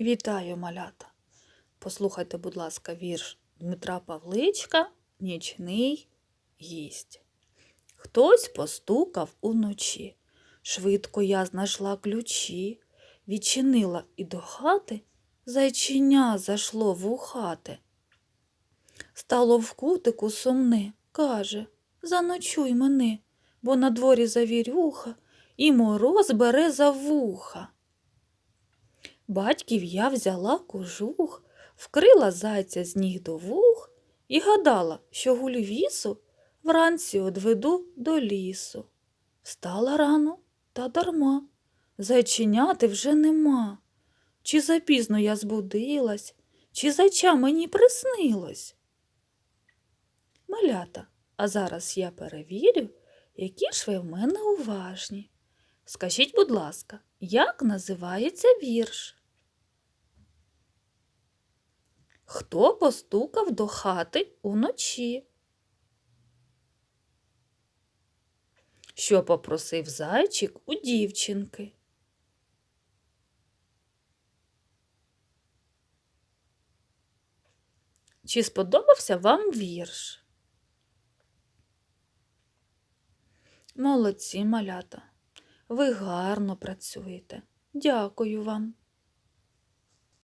Вітаю, малята! Послухайте, будь ласка, вірш Дмитра Павличка Нічний гість. Хтось постукав уночі. Швидко я знайшла ключі, відчинила і до хати зайчиня зайшло в хати. Стало в кутику сумне, каже, заночуй мене, бо на дворі завірюха і мороз бере за вуха. Батьків я взяла кожух, вкрила зайця з ніг до вух і гадала, що гульвісу вранці одведу до лісу. Встала рано та дарма, зайченяти вже нема. Чи запізно я збудилась, чи зайча мені приснилось? Малята, а зараз я перевірю, які ж ви в мене уважні. Скажіть, будь ласка, як називається вірш? Хто постукав до хати уночі? Що попросив зайчик у дівчинки? Чи сподобався вам вірш? Молодці, малята. Ви гарно працюєте. Дякую вам.